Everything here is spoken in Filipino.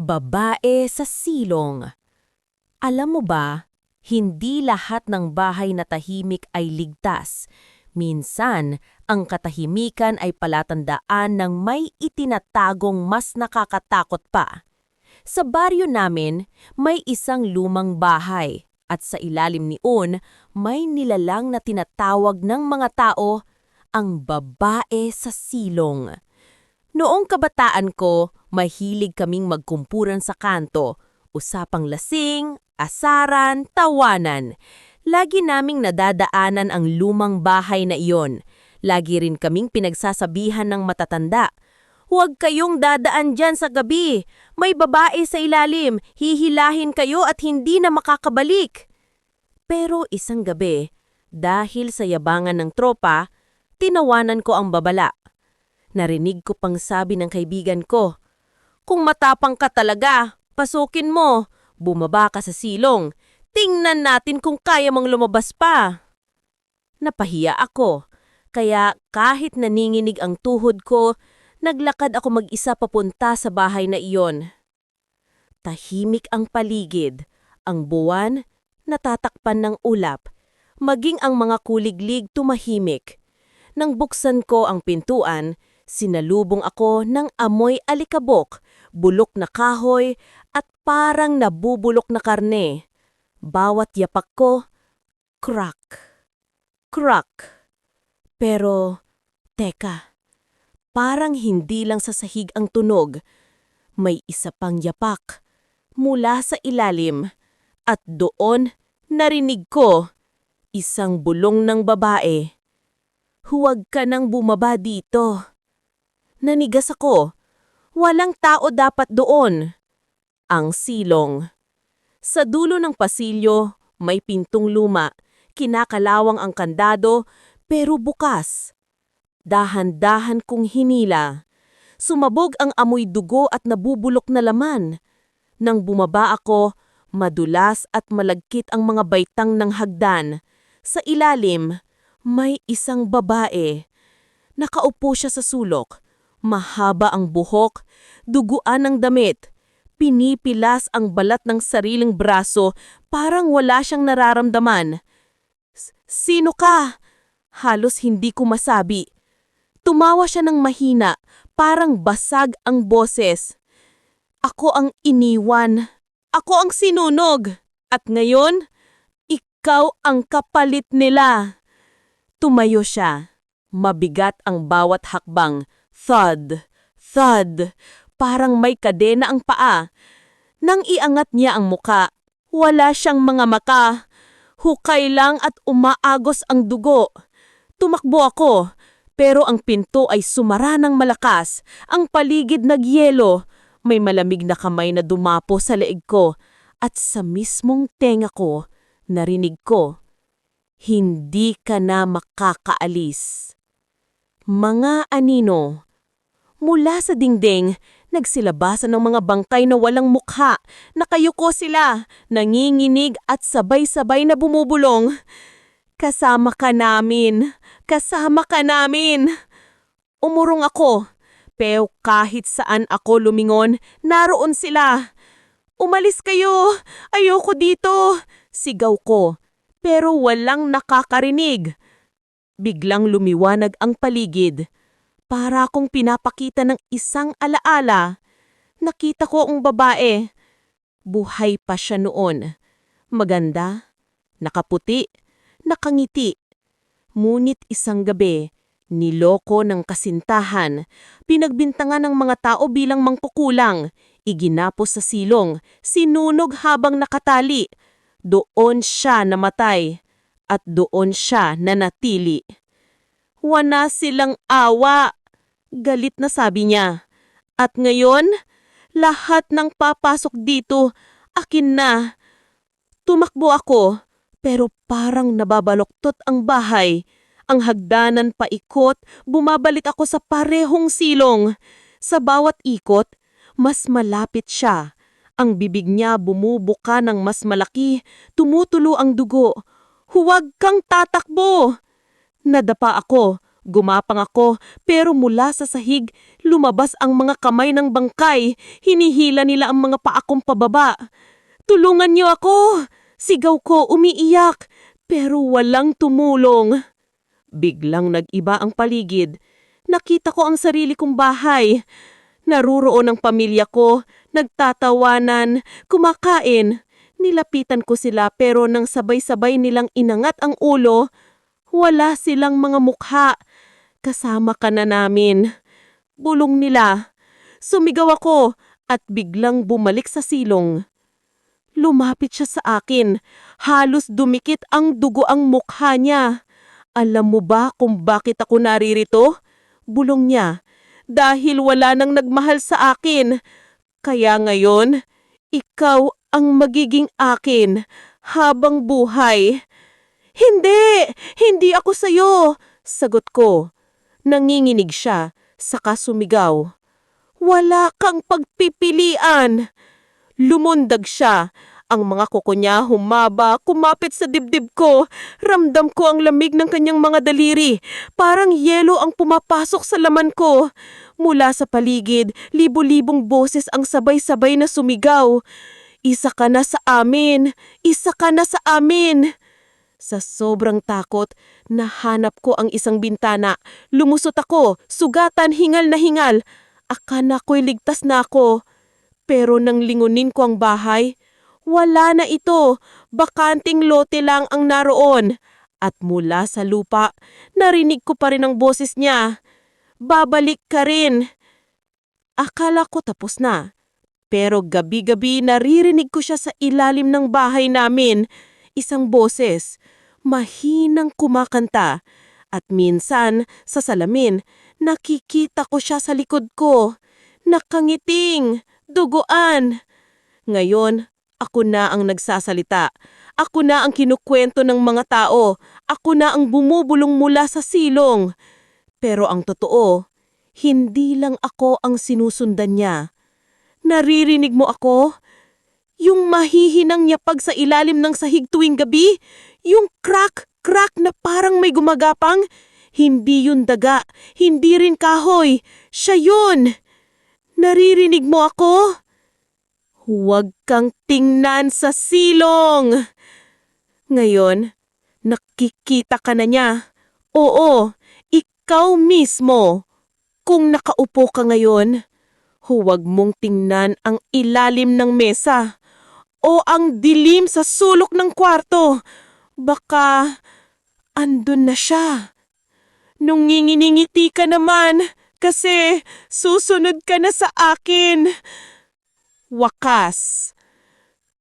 Babae sa silong. Alam mo ba, hindi lahat ng bahay na tahimik ay ligtas. Minsan, ang katahimikan ay palatandaan ng may itinatagong mas nakakatakot pa. Sa baryo namin, may isang lumang bahay at sa ilalim niyon may nilalang na tinatawag ng mga tao ang babae sa silong. Noong kabataan ko, mahilig kaming magkumpuran sa kanto, usapang lasing, asaran, tawanan. Lagi naming nadadaanan ang lumang bahay na iyon. Lagi rin kaming pinagsasabihan ng matatanda. Huwag kayong dadaan dyan sa gabi. May babae sa ilalim. Hihilahin kayo at hindi na makakabalik. Pero isang gabi, dahil sa yabangan ng tropa, tinawanan ko ang babala. Narinig ko pang sabi ng kaibigan ko, Kung matapang ka talaga, pasukin mo. Bumaba ka sa silong. Tingnan natin kung kaya mong lumabas pa. Napahiya ako, kaya kahit naninginig ang tuhod ko, naglakad ako mag-isa papunta sa bahay na iyon. Tahimik ang paligid, ang buwan natatakpan ng ulap, maging ang mga kuliglig tumahimik. Nang buksan ko ang pintuan, sinalubong ako ng amoy alikabok, bulok na kahoy at parang nabubulok na karne. Bawat yapak ko, crack, crack. Pero, teka, parang hindi lang sa sahig ang tunog. May isa pang yapak mula sa ilalim at doon narinig ko isang bulong ng babae. Huwag ka nang bumaba dito. Nanigas ako. Walang tao dapat doon. Ang silong. Sa dulo ng pasilyo, may pintong luma. Kinakalawang ang kandado, pero bukas. Dahan-dahan kong hinila. Sumabog ang amoy dugo at nabubulok na laman. Nang bumaba ako, madulas at malagkit ang mga baitang ng hagdan. Sa ilalim, may isang babae. Nakaupo siya sa sulok. Mahaba ang buhok, duguan ang damit. Pinipilas ang balat ng sariling braso, parang wala siyang nararamdaman. "S- Sino ka? Halos hindi ko masabi. Tumawa siya ng mahina, parang basag ang boses. Ako ang iniwan. Ako ang sinunog. At ngayon, ikaw ang kapalit nila. Tumayo siya. Mabigat ang bawat hakbang. Thud, thud. Parang may kadena ang paa. Nang iangat niya ang muka, wala siyang mga maka. Hukay lang at umaagos ang dugo. Tumakbo ako, pero ang pinto ay sumara ng malakas. Ang paligid nagyelo. May malamig na kamay na dumapo sa leeg ko. At sa mismong tenga ko, narinig ko, Hindi ka na makakaalis. Mga anino, Mula sa dingding, nagsilabasan ng mga bangkay na walang mukha. Nakayuko sila, nanginginig at sabay-sabay na bumubulong. Kasama ka namin, kasama ka namin. Umurong ako, pero kahit saan ako lumingon, naroon sila. Umalis kayo, ayoko dito, sigaw ko, pero walang nakakarinig. Biglang lumiwanag ang paligid. Para akong pinapakita ng isang alaala. Nakita ko ang babae. Buhay pa siya noon. Maganda, nakaputi, nakangiti. Ngunit isang gabi, niloko ng kasintahan, pinagbintangan ng mga tao bilang mangkukulang, iginapos sa silong, sinunog habang nakatali. Doon siya namatay at doon siya nanatili. Wana silang awa. Galit na sabi niya. At ngayon, lahat ng papasok dito, akin na. Tumakbo ako, pero parang nababaloktot ang bahay. Ang hagdanan paikot, bumabalik ako sa parehong silong. Sa bawat ikot, mas malapit siya. Ang bibig niya bumubuka ng mas malaki, tumutulo ang dugo. Huwag kang tatakbo! Nadapa ako, Gumapang ako pero mula sa sahig lumabas ang mga kamay ng bangkay. Hinihila nila ang mga paa kong pababa. Tulungan niyo ako! Sigaw ko umiiyak pero walang tumulong. Biglang nag-iba ang paligid. Nakita ko ang sarili kong bahay. Naruroon ang pamilya ko, nagtatawanan, kumakain. Nilapitan ko sila pero nang sabay-sabay nilang inangat ang ulo, wala silang mga mukha. Kasama ka na namin. Bulong nila. Sumigaw ako at biglang bumalik sa silong. Lumapit siya sa akin. Halos dumikit ang dugo ang mukha niya. Alam mo ba kung bakit ako naririto? Bulong niya. Dahil wala nang nagmahal sa akin. Kaya ngayon, ikaw ang magiging akin habang buhay. Hindi! Hindi ako sa'yo! Sagot ko. Nanginginig siya, saka sumigaw. Wala kang pagpipilian! Lumundag siya. Ang mga kuko niya humaba, kumapit sa dibdib ko. Ramdam ko ang lamig ng kanyang mga daliri. Parang yelo ang pumapasok sa laman ko. Mula sa paligid, libo-libong boses ang sabay-sabay na sumigaw. Isa ka na sa amin! Isa ka na sa amin! Sa sobrang takot, nahanap ko ang isang bintana. Lumusot ako, sugatan, hingal na hingal. Akala ko'y ligtas na ako. Pero nang lingunin ko ang bahay, wala na ito. Bakanting lote lang ang naroon. At mula sa lupa, narinig ko pa rin ang boses niya. Babalik ka rin. Akala ko tapos na. Pero gabi-gabi naririnig ko siya sa ilalim ng bahay namin. Isang boses, mahinang kumakanta. At minsan, sa salamin, nakikita ko siya sa likod ko. Nakangiting, duguan. Ngayon, ako na ang nagsasalita. Ako na ang kinukwento ng mga tao. Ako na ang bumubulong mula sa silong. Pero ang totoo, hindi lang ako ang sinusundan niya. Naririnig mo ako? Yung mahihinang yapag sa ilalim ng sahig tuwing gabi? Yung crack, crack na parang may gumagapang? Hindi yun daga, hindi rin kahoy. Siya yun! Naririnig mo ako? Huwag kang tingnan sa silong! Ngayon, nakikita ka na niya. Oo, ikaw mismo. Kung nakaupo ka ngayon, huwag mong tingnan ang ilalim ng mesa o ang dilim sa sulok ng kwarto. Baka andun na siya. Nung nginginingiti ka naman kasi susunod ka na sa akin. Wakas,